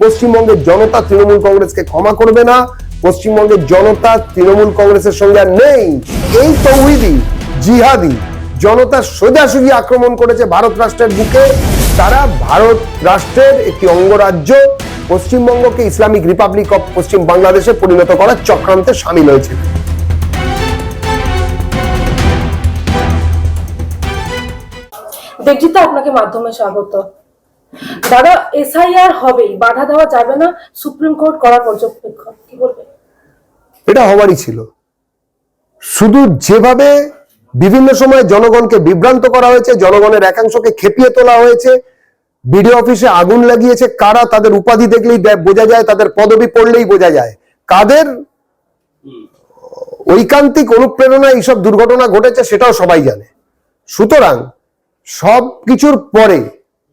পশ্চিমবঙ্গের জনতা তৃণমূল কংগ্রেসকে ক্ষমা করবে না, পশ্চিমবঙ্গের জনতা তৃণমূল কংগ্রেসের সঙ্গে আর নেই। এই তৌহিদি, জিহাদি জনতা সোজাসুজি আক্রমণ করেছে ভারত রাষ্ট্রের বুকে। তারা ভারত রাষ্ট্রের একটি অঙ্গরাজ্য। পশ্চিমবঙ্গকে ইসলামিক রিপাবলিক অফ পশ্চিম বাংলাদেশে পরিণত করার চক্রান্তে সামিল হয়েছে। দেবজিতা আপনাকে মাধ্যমে স্বাগত। দাদা এসআইআর হবেই, বাধা দেওয়া যাবে না সুপ্রিম কোর্ট করা পর্যবেক্ষণ, কি বলবেন এটা হওয়ারই ছিল। শুধু যেভাবে বিভিন্ন সময় জনগণকে বিভ্রান্ত করা হয়েছে, জনগণের একাংশকে খেপিয়ে তোলা হয়েছে, বিডিও অফিসে আগুন লাগিয়েছে, কারা তাদের উপাধি দেখলেই বোঝা যায়, তাদের পদবি পড়লেই বোঝা যায়। কাদের ঐকান্তিক অনুপ্রেরণা এইসব দুর্ঘটনা ঘটেছে, সেটাও সবাই জানে। সুতরাং সব কিছুর পরে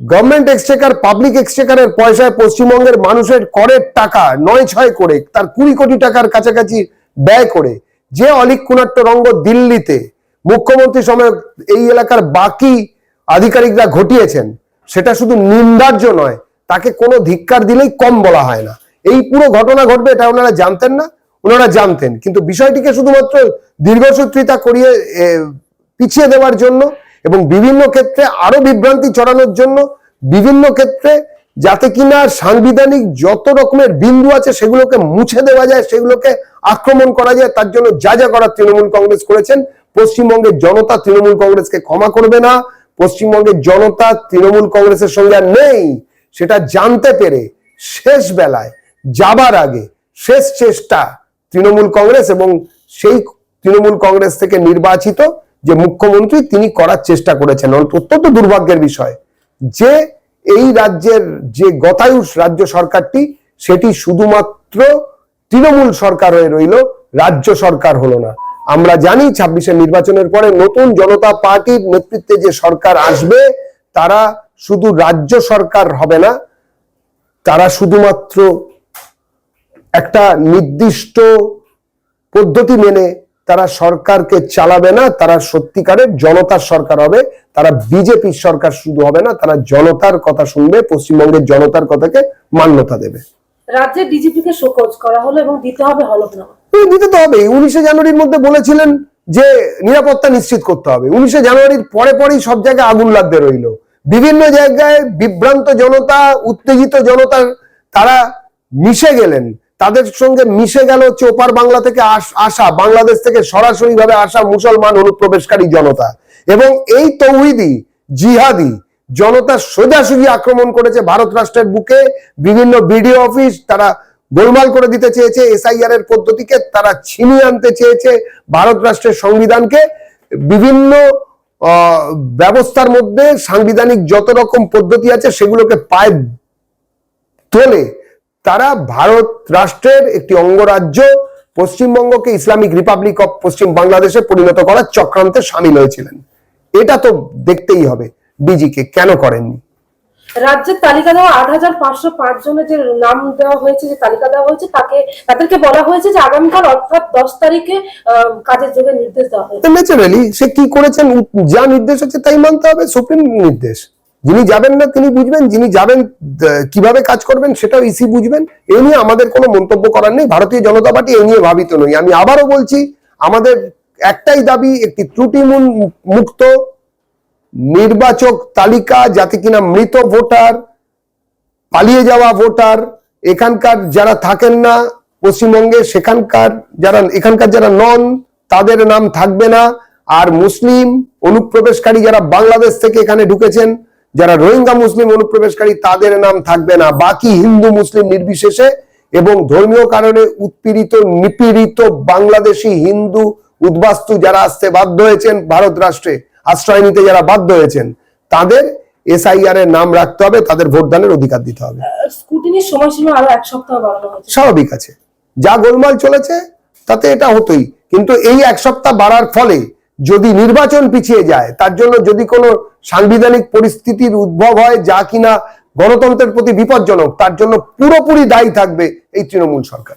গভর্নমেন্ট এক্সচেকার পাবলিক এক্সচেকারের পয়সায় পশ্চিমবঙ্গের মানুষের করের টাকা নয় ছয় করে, তার কুড়ি কোটি টাকার কাছাকাছি ব্যয় করে, যে অলিক কুনাট্য রঙ্গ দিল্লিতে মুখ্যমন্ত্রী সময় এই এলাকার বাকি আধিকারিকরা ঘটিয়েছেন, সেটা শুধু নিন্দার্য নয়, তাকে কোনো ধিক্কার দিলেই কম বলা হয় না। এই পুরো ঘটনা ঘটবে এটা ওনারা জানতেন না, ওনারা জানতেন। কিন্তু বিষয়টিকে শুধুমাত্র দীর্ঘসূত্রিতা করিয়ে পিছিয়ে দেওয়ার জন্য এবং বিভিন্ন ক্ষেত্রে আরও বিভ্রান্তি ছড়ানোর জন্য বিভিন্ন ক্ষেত্রে যাতে কিনা সাংবিধানিক যত রকমের বিন্দু আছে সেগুলোকে মুছে দেওয়া যায়, সেগুলোকে আক্রমণ করা যায়, তার জন্য যা যা করার তৃণমূল কংগ্রেস করেছেন। পশ্চিমবঙ্গের জনতা তৃণমূল কংগ্রেসকে ক্ষমা করবে না। পশ্চিমবঙ্গের জনতা তৃণমূল কংগ্রেসের সঙ্গে আর নেই। সেটা জানতে পেরে শেষ বেলায় যাবার আগে শেষ চেষ্টা তৃণমূল কংগ্রেস এবং সেই তৃণমূল কংগ্রেস থেকে নির্বাচিত যে মুখ্যমন্ত্রী তিনি করার চেষ্টা করেছেন অত্যন্ত দুর্ভাগ্যের বিষয় যে এই রাজ্যের যে গতায়ুষ রাজ্য সরকারটি, সেটি শুধুমাত্র তৃণমূল সরকার হয়ে রইল, রাজ্য সরকার হলো না। আমরা জানি ছাব্বিশের নির্বাচনের পরে নতুন জনতা পার্টির নেতৃত্বে যে সরকার আসবে, তারা শুধু রাজ্য সরকার হবে না, তারা শুধুমাত্র একটা নির্দিষ্ট পদ্ধতি মেনে তারা সরকারকে চালাবে না তারা সত্যিকারের জনতার সরকার হবে তারা বিজেপির সরকার শুধু হবে না তারা জনতার কথা শুনবে পশ্চিমবঙ্গের জনতার কথাকে মান্যতা দেবে। রাজ্যের ডিজিপি শোকজ করা হলো এবং দিতে হবে হলফনামা। দিতে তো হবে। উনিশে জানুয়ারির মধ্যে বলেছিলেন যে নিরাপত্তা নিশ্চিত করতে হবে। উনিশে জানুয়ারির পরে পরেই সব জায়গায় আগুন লাগতে রইল। বিভিন্ন জায়গায় বিভ্রান্ত জনতা উত্তেজিত জনতা তারা মিশে গেলেন। তাদের সঙ্গে মিশে গেল হচ্ছে ওপার বাংলা থেকে আস- বাংলাদেশ থেকে সরাসরি ভাবে আসা মুসলমান অনুপ্রবেশকারী জনতা। এবং এই তৌহিদি, জিহাদি জনতা সোজাসুজি আক্রমণ করেছে ভারত রাষ্ট্রের বুকে। বিভিন্ন বিডিও অফিস তারা গোলমাল করে দিতে চেয়েছে, এসআইআর এর পদ্ধতিকে তারা ছিনিয়ে আনতে চেয়েছে ভারত রাষ্ট্রের সংবিধানকে। বিভিন্ন ব্যবস্থার মধ্যে সাংবিধানিক যত রকম পদ্ধতি আছে সেগুলোকে পায়ে তোলে তারা ভারত রাষ্ট্রের একটি অঙ্গরাজ্য পশ্চিমবঙ্গকে ইসলামিক রিপাবলিক অফ পশ্চিম বাংলাদেশে পরিণত করার চক্রান্তে সামিল হয়েছিলেন। এটা তো দেখতেই হবে ডিজিকে কেন করেননি? রাজ্যের তালিকা দেওয়া আট হাজার পাঁচশো পাঁচ জনের যে নাম দেওয়া হয়েছে যে তালিকা দেওয়া হয়েছে তাকে তাদেরকে বলা হয়েছে যে আগামীকাল অর্থাৎ দশ তারিখে কাজের যোগের নির্দেশ দেওয়া হয়েছে। ন্যাচারালি সে কি করেছেন? যা নির্দেশ হচ্ছে তাই মানতে হবে সুপ্রিম নির্দেশ। যিনি যাবেন না তিনি বুঝবেন, যিনি যাবেন কীভাবে কাজ করবেন সেটাও ইসি বুঝবেন। এ নিয়ে আমাদের কোনো মন্তব্য করার নেই। ভারতীয় জনতা পার্টি এই নিয়ে ভাবিত নই আমি আবারও বলছি, আমাদের একটাই দাবি, একটি ত্রুটিমূল মুক্ত নির্বাচক তালিকা যাতে কিনা মৃত ভোটার, পালিয়ে যাওয়া ভোটার, এখানকার যারা থাকেন না, পশ্চিমবঙ্গে সেখানকার যারা, এখানকার যারা নন, তাদের নাম থাকবে না। আর মুসলিম, অনুপ্রবেশকারী যারা বাংলাদেশ থেকে এখানে ঢুকেছেন যারা রোহিঙ্গা মুসলিম অনুপ্রবেশকারী তাদের নাম থাকবে না। বাকি হিন্দু মুসলিম নির্বিশেষে এবং ধর্মীয় কারণে উৎপীড়িত নিপীড়িত বাংলাদেশি হিন্দু উদ্বাস্তু যারা আসতে বাধ্য হয়েছেন ভারত রাষ্ট্রে আশ্রয় নিতে যারা বাধ্য হয়েছেন তাদের এসআইআর এর নাম রাখতে হবে তাদের ভোটদানের অধিকার দিতে হবে। স্কুটিনির সময়সীমা আরও এক সপ্তাহ বাড়ানো হয়েছে। স্বাভাবিক আছে। যা গোলমাল চলেছে তাতে এটা হতোই। কিন্তু এই এক সপ্তাহ বাড়ার ফলে যদি নির্বাচন পিছিয়ে যায়, তার জন্য যদি কোনো সাংবিধানিক পরিস্থিতির উদ্ভব হয় যা কিনা গণতন্ত্রের প্রতি বিপজ্জনক, তার জন্য পুরোপুরি দায়ী থাকবে এই তৃণমূল সরকার।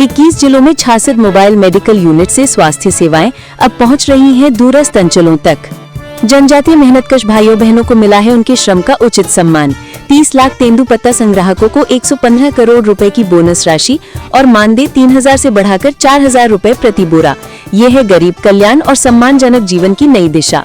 21 जिलों में छियासठ मोबाइल मेडिकल यूनिट से स्वास्थ्य सेवाएँ अब पहुँच रही हैं दूरस्थ अंचलों तक। जनजातीय मेहनतकश भाइयों बहनों को मिला है उनके श्रम का उचित सम्मान। 30 लाख तेंदुपत्ता संग्राहकों को 115 करोड़ रुपए की बोनस राशि और मानदेय 3000 से बढ़ाकर 4000 रुपए प्रति बोरा। ये है गरीब कल्याण और सम्मानजनक जीवन की नई दिशा।